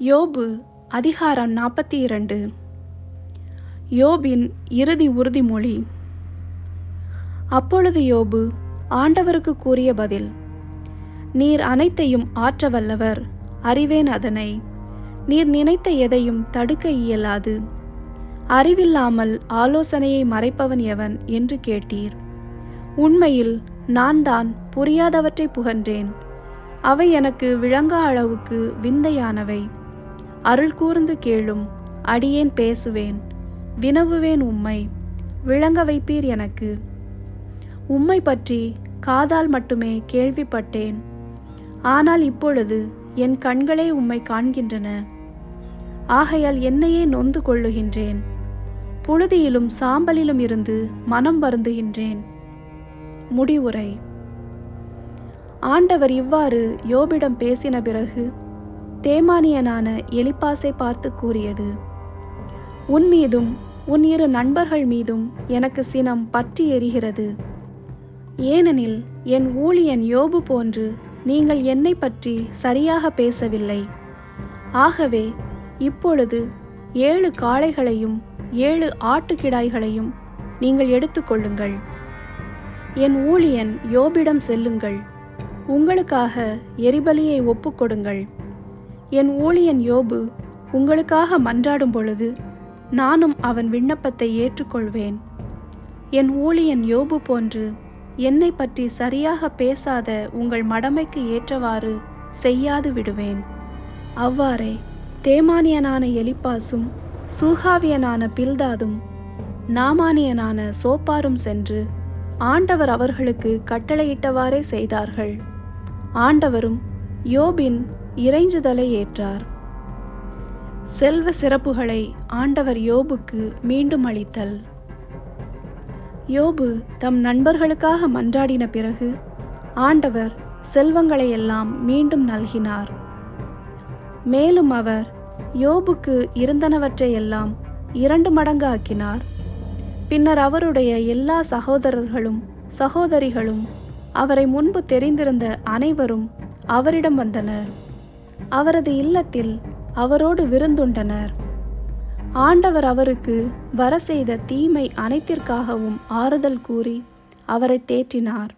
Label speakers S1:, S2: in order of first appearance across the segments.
S1: யோபு அதிகாரம் நாற்பத்தி இரண்டு யோபின் இறுதி உறுதிமொழி. அப்பொழுது யோபு ஆண்டவருக்கு கூறிய பதில் நீர் அனைத்தையும் ஆற்ற வல்லவர் அறிவேன் அதனை. நீர் நினைத்த எதையும் தடுக்க இயலாது. அறிவில்லாமல் ஆலோசனையை மறைப்பவன் எவன் என்று கேட்டீர். உண்மையில் நான் தான் புரியாதவற்றை புகன்றேன். அவை எனக்கு விளங்கா அளவுக்கு விந்தையானவை. அருள் கூர்ந்து கேளும் அடியேன் பேசுவேன் வினவுவேன் உம்மை விளங்க வைப்பீர் எனக்கு. உம்மை பற்றி காதால் மட்டுமே கேள்விப்பட்டேன். ஆனால் இப்பொழுது என் கண்களே உம்மை காண்கின்றன. ஆகையால் என்னையே நொந்து கொள்ளுகின்றேன். புழுதியிலும் சாம்பலிலும் இருந்து மனம் வருந்துகின்றேன். முடிவுரை. ஆண்டவர் இவ்வாறு யோபிடம் பேசின பிறகு தேமானியனான எலிப்பாசை பார்த்து கூறியது உன் மீதும் உன் இரு நண்பர்கள் மீதும் எனக்கு சினம் பற்றி எரிகிறது. ஏனெனில் என் ஊழியன் யோபு போன்று நீங்கள் என்னை பற்றி சரியாக பேசவில்லை. ஆகவே இப்பொழுது ஏழு காளைகளையும் ஏழு ஆட்டுக்கிடாய்களையும் நீங்கள் எடுத்துக்கொள்ளுங்கள் என் ஊழியன் யோபிடம் செல்லுங்கள். உங்களுக்காக எரிபலியை ஒப்புக்கொடுங்கள் என் ஊழியன் யோபு உங்களுக்காக மன்றாடும் பொழுது நானும் அவன் விண்ணப்பத்தை ஏற்றுக்கொள்வேன். என் ஊழியன் யோபு போன்று என்னை பற்றி சரியாக பேசாத உங்கள் மடமைக்கு ஏற்றவாறு செய்யாது விடுவேன். அவ்வாறே தேமானியனான எலிப்பாசும் சூகாவியனான பில்தாதும் நாமானியனான சோப்பாரும் சென்று ஆண்டவர் அவர்களுக்கு கட்டளையிட்டவாறே செய்தார்கள். ஆண்டவரும் யோபின் இறைஞ்சுதலை ஏற்றார். செல்வ சிறப்புகளை ஆண்டவர் யோபுக்கு மீண்டும் அளித்தல். யோபு தம் நண்பர்களுக்காக மன்றாடின பிறகு ஆண்டவர் செல்வங்களை எல்லாம் மீண்டும் நல்கினார். மேலும் அவர் யோபுக்கு இருந்தனவற்றையெல்லாம் இரண்டு மடங்கு ஆக்கினார். பின்னர் அவருடைய எல்லா சகோதரர்களும் சகோதரிகளும் அவரை முன்பு தெரிந்திருந்த அனைவரும் அவரிடம் வந்தனர். அவரது இல்லத்தில் அவரோடு விருந்துண்டனர். ஆண்டவர் அவருக்கு வர செய்த தீமை அனைத்திற்காகவும் ஆறுதல் கூறி அவரை தேற்றினார்.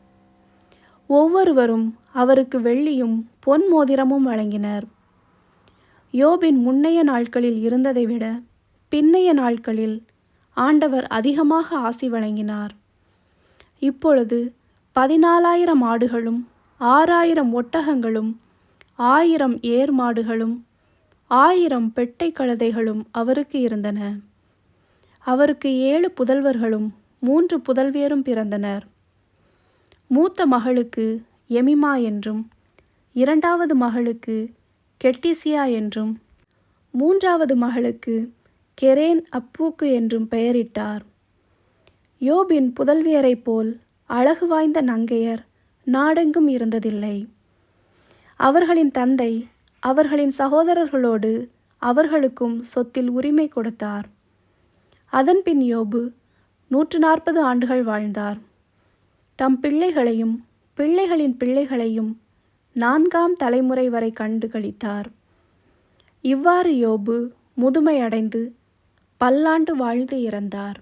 S1: ஒவ்வொருவரும் அவருக்கு வெள்ளியும் பொன் மோதிரமும் வழங்கினர். யோபின் முன்னைய நாட்களில் இருந்ததை விட பின்னைய நாட்களில் ஆண்டவர் அதிகமாக ஆசி வழங்கினார். இப்பொழுது பதினாலாயிரம் ஆடுகளும் ஆறாயிரம் ஒட்டகங்களும் ஆயிரம் ஏர் மாடுகளும் ஆயிரம் பெட்டை கழுதைகளும் அவருக்கு இருந்தன. அவருக்கு ஏழு புதல்வர்களும் மூன்று புதல்வியரும் பிறந்தனர். மூத்த மகளுக்கு எமிமா என்றும் இரண்டாவது மகளுக்கு கெட்டிசியா என்றும் மூன்றாவது மகளுக்கு கெரேன் அப்பூக்கு என்றும் பெயரிட்டார். யோபின் புதல்வியரைப் போல் அழகு வாய்ந்த நங்கையர் நாடெங்கும் இருந்ததில்லை. அவர்களின் தந்தை அவர்களின் சகோதரர்களோடு அவர்களுக்கும் சொத்தில் உரிமை கொடுத்தார். அதன்பின் யோபு நூற்று நாற்பது ஆண்டுகள் வாழ்ந்தார். தம் பிள்ளைகளையும் பிள்ளைகளின் பிள்ளைகளையும் நான்காம் தலைமுறை வரை கண்டு கழித்தார் இவ்வாறு யோபு முதுமையடைந்து பல்லாண்டு வாழ்ந்து இறந்தார்.